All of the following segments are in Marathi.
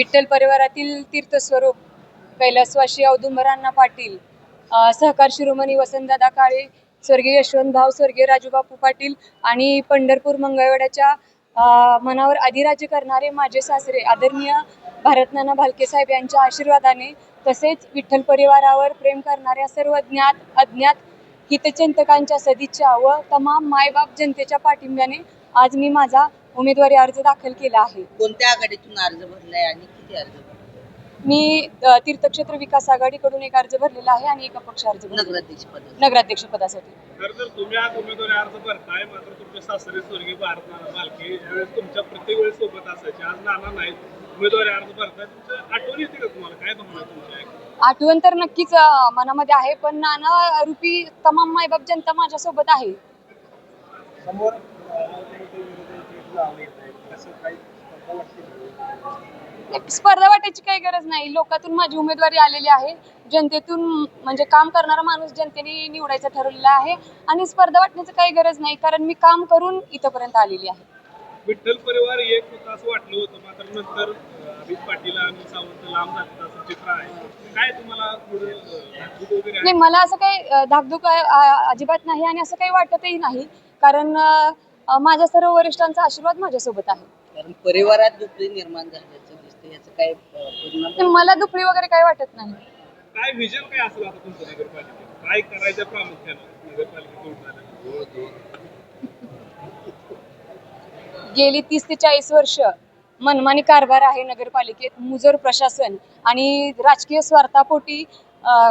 विठ्ठल परिवारातील तीर्थस्वरूप कैलासवाशी औदुंबरांना पाटील सहकार शिरोमणी वसंतदादा काळे स्वर्गीय यशवंत भाऊ स्वर्गीय राजूबापू पाटील आणि पंढरपूर मंगळवेढ्याच्या मनावर अधिराज्य करणारे माझे सासरे आदरणीय भारतनाना भालके साहेब यांच्या आशीर्वादाने तसेच विठ्ठल परिवारावर प्रेम करणाऱ्या सर्व ज्ञात अज्ञात हितचिंतकांच्या सदिच्छा व तमाम मायबाप जनतेच्या पाठिंब्याने आज मी माझा उमेदवारी अर्ज दाखल केला आहे. कोणत्या आघाडीतून अर्ज भरलाय आणि किती अर्ज भरलाय? मी अ, तीर्थक्षेत्र विकास आघाडीकडून एक अर्ज भरलेला आहे आणि एका पक्ष अर्ज भरलेला नगराध्यक्ष पद आहे. नगराध्यक्ष पदासाठी. तर जर तुम्ही आज उमेदवारी अर्ज भरताय मात्र तुमचे सासरे स्वर्गीय भारत नाना बालके यावेळेस तुमच्या प्रत्येक वेळेस सोबत असायचे. आज नाना नाहीत. उमेदवारी अर्ज भरताय. तुमचं आठवण येते का तुम्हाला? काय भावना आहे तुमच्या आठवण तर नक्कीच अ, मनामध्ये आहे पण नाना रूपी तमाम मायबाप जनता माझ्यासोबत आहे. समोर स्पर्धा वाटते स्पर्धा वाटायची काही गरज नाही. लोकातून माझी उमेदवारी आलेली आहे. जनतेतून म्हणजे काम करणारा माणूस जनतेने निवडायचा ठरवलेला आहे आणि स्पर्धा वाटण्याची काही गरज नाही कारण मी काम करून इथपर्यंत आलेली आहे. विठ्ठल परिवार एक होता असं वाटलं होतं मात्र नंतर अं, अभित पाटील आणि सावंत लांब जातात असं चित्र आहे. काय तुम्हाला थोडं अं, धाकधूक वगैरे आहे? नाही मला असं काही अ, धाकधूक अ, अजिबात नाही आणि असं काही वाटतही नाही. कारण अ, माझ्या सर्व वरिष्ठांचा आशीर्वाद माझ्यासोबत आहे. कारण परिवारात दुसरी निर्माण झाल्याचं दिसतं याचं काय अं, परिणाम? मला दुखळी वगैरे काही वाटत नाही. काय विजन काय असेल आता तुमचं नगरपालिकेत काय करायचं प्रामुख्यानं गेली तीस ते चाळीस वर्ष मनमानी कारभार आहे नगरपालिकेत मुजोर प्रशासन आणि राजकीय स्वार्थापोटी अ,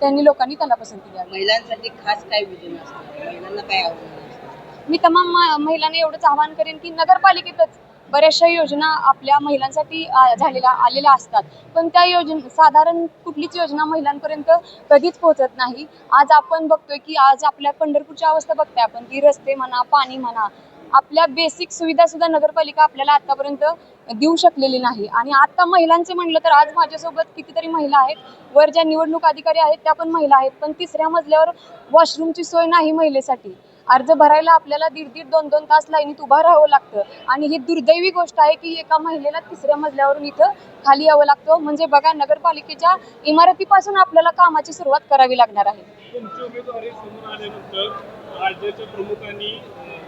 त्यांनी लोकांनी त्याला पसंती द्यावी. महिलांसाठी खास काय विजन असतं? महिलांना काय मी तमाम मा- महिलांना एवढंच आवाहन करेन की नगरपालिकेतच बऱ्याचशा योजना आपल्या महिलांसाठी आ- झालेल्या आलेल्या असतात. पण त्या योजना साधारण कुठलीच योजना महिलांपर्यंत कधीच पोहोचत नाही. आज आपण बघतोय की आज आपल्या पंढरपूरची अवस्था बघताय आपण ती रस्ते म्हणा पाणी म्हणा आपल्या बेसिक सुविधा सुद्धा नगरपालिका आपल्याला आतापर्यंत देऊ शकलेली नाही. आणि आता महिलांचे म्हणलं तर आज माझ्यासोबत कितीतरी महिला आहेत. वर ज्या निवडणूक अधिकारी आहेत त्या पण महिला आहेत. पण तिसऱ्या मजल्यावर वॉशरूमची सोय नाही महिलेसाठी. अर्ज भरायला आपल्याला दीड दीड दोन दोन तास लाईनीत उभं राहावं लागतं. आणि ही दुर्दैवी गोष्ट आहे की एका महिलेला तिसऱ्या मजल्यावरून इथं खाली यावं लागतं. म्हणजे बघा नगरपालिकेच्या इमारतीपासून आपल्याला कामाची सुरुवात करावी लागणार आहे. राज्याच्या प्रमुखांनी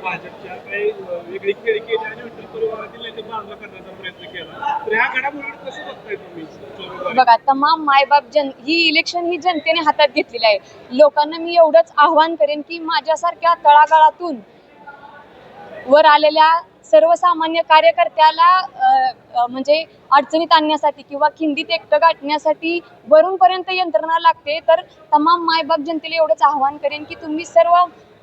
भाजपच्या काही वेगळी खेळी केली आणि विठ्ठल परिवारातील नेते करण्याचा प्रयत्न केला. तर ह्या घडामोडी कसं बघताय तुम्ही बघा तमाम मायबाप जन ही इलेक्शन ही जनतेने हातात घेतलेली आहे. लोकांना मी एवढंच आव्हान करेन की माझ्यासारख्या तळागाळातून वर आलेल्या सर्वसामान्य कार्यकर्त्याला म्हणजे अडचणीत आणण्यासाठी किंवा खिंडीत एकटं गाठण्यासाठी वरूनपर्यंत यंत्रणा लागते. तर तमाम मायबाप जनतेला एवढंच आव्हान करेन की तुम्ही सर्व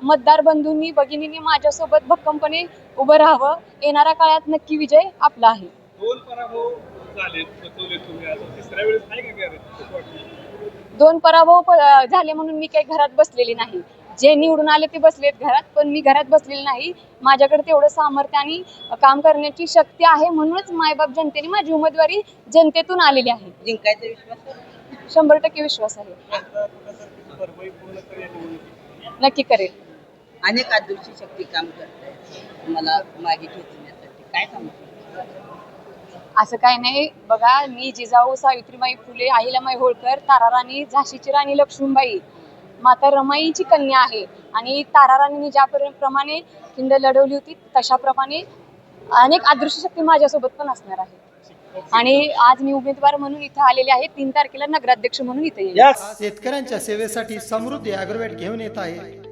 मतदार बंधूंनी भगिनींनी माझ्यासोबत भक्कमपणे उभं राहावं. येणाऱ्या काळात नक्की विजय आपला आहे. दोन पराभव झाले बसवले तुम्ही आता तिसऱ्या वेळेस आहे का गॅरेज दोन पराभव झाले म्हणून मी काही घरात बसलेली नाही. जे निवडून आले ते बसलेत घरात पण मी घरात बसलेली नाही. माझ्याकडे तेवढं सामर्थ्य आणि काम करण्याची शक्ती आहे म्हणूनच मायबाप जनतेने माझी उमेदवारी जनतेतून आलेली आहे. जिंकायचा विश्वास शंभर टक्के विश्वास आहे. नक्की करेल. अनेक आदर्शी शक्ती काम करतायत. मला मागे खेचण्यासाठी काय सांगू असं काय नाही. बघा मी जिजाऊ सावित्रीबाई फुले अहिल्यामाई होळकर ताराराणी झाशीची राणी लक्ष्मीबाई माता रमाईची कन्या आहे. आणि ताराराणीने ज्या पर- प्रमाणे खिंड लढवली होती तशाप्रमाणे अनेक अदृश्य शक्ती माझ्यासोबत पण असणार आहे आणि आज मी उमेदवार म्हणून इथं आलेले आहे. तीन तारखेला नगराध्यक्ष म्हणून इथे शेतकऱ्यांच्या सेवेसाठी समृद्धी ॲग्रोवेट घेऊन येत आहे.